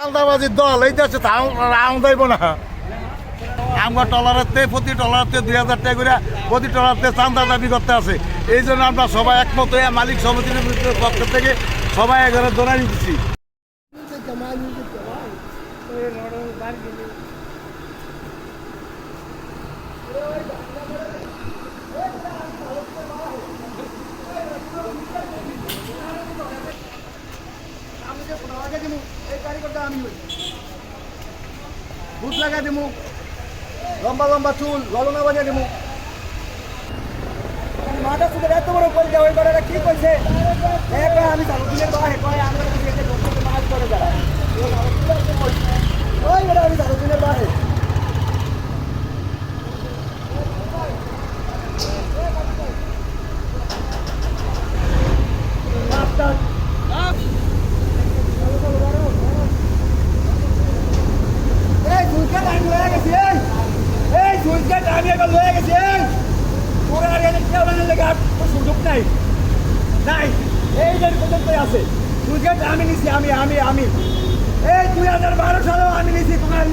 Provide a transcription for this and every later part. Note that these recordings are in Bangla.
চান্দাবাজির দল, এই দেশে রাউন্ড দেব না। আমরা টলারেতে, প্রতি টলারতে দুই হাজার টাকা করে প্রতি টলারতে চান্দা দাবি করতে আছে। এই জন্য আমরা সবাই একমত হয়ে মালিক সমিতির পক্ষ থেকে সবাই এখানে দোনাই দিচ্ছি। ভূত লাগাই দিমু লম্বা লম্বা চুল, ললনা বাজিয়ে দিমু। মাথা সুদের এত বড় করে দেওয়া ওই এরা কি করছে এক আমি জানো দিনের বাহে কয় আমরা করে যারা ওই বড় আমি জানো দিনের বাহে এই ঝুলকে টাইম হয়ে গেছে এই এই ঝুলকে টাইম এবার হয়ে গেছে, এই। তোরা আর এনে কেউ না লেগে সুযোগ নাই। নাই, এই যে পর্যন্ত আছে। ঝুলকে আমি নিছি, আমি আমি আমি। এই দুই হাজার বারো সালেও আমি নিছি, তোমার আমি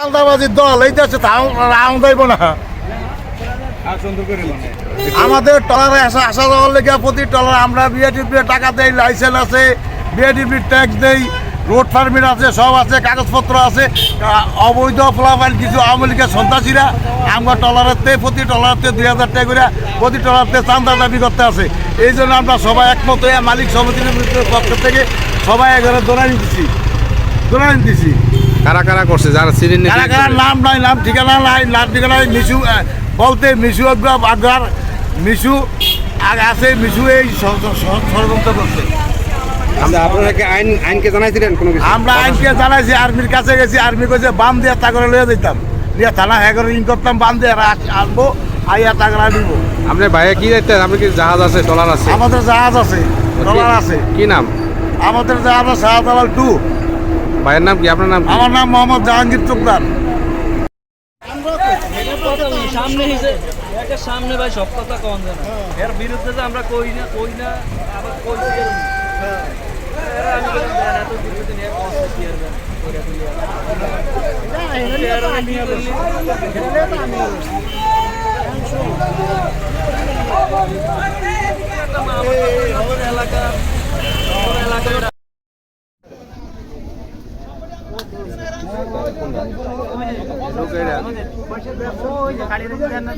চান্দাবাজির দল, এই দেশে দেব না। আমাদের টলারে আসা আসা যাওয়ার লেগে প্রতি টলার আমরা বিএটিপি টাকা দেই লাইসেন্স আছে বিএটিপি ট্যাক্স দেই রোড পারমিট আছে, সব আছে, কাগজপত্র আছে। অবৈধ ফলাফল কিছু আওয়ামী লীগের সন্ত্রাসীরা আমরা টলারেতে প্রতি টলারতে দুই হাজার টাকা করে প্রতি টলারতে চান্দা দাবি করতে আছে। এই জন্য আমরা সবাই একমত হয়ে মালিক সমিতির পক্ষ থেকে সবাই এখানে দোনাই দিচ্ছি দোনাই দিচ্ছি কারা কারা করছে? যারা চিনেন কারা কারা নাম নাই নাম ঠিকানা নাই নাম ঠিকানা মিশু বলতে মিশু আগ্রার মিশু আর আছে মিশু এই ষড়যন্ত্র করছে। আমরা আপনারা কি আইন আইনকে জানাইছিলেন কোনো কিছু? আমরা আইনকে জানাইছি আর্মির কাছে গেছি আর্মি কইছে বাম দিয়ে তা করে লইয়া দিতাম দিয়ে থানা হ্যাঁ করে ইন করতাম বাম দিয়ে আসব আইয়া তা করে দিব আপনার ভাইয়া কি আপনি কি জাহাজ আছে ট্রলার আছে? আমাদের জাহাজ আছে ট্রলার আছে। কি নাম? আমাদের জাহাজ আছে শাহজালাল টু। ভাইয়ের নাম কি? আপনার নাম আমার নাম মোহাম্মদ জাহাঙ্গীর চোকদার সামনে একটা সামনে ভাই সব কথা কম জানা এর বিরুদ্ধে যে আমরা কই না কই না আবার কই এরা আমি বলি দেন এত বিরুদ্ধে নিয়ে কষ্ট কি আর জানা করে তুলি আর নিয়ে করলি একটা মামা আমাদের এলাকা আমাদের এলাকার ওই যে গাড়ি রেখে দেন না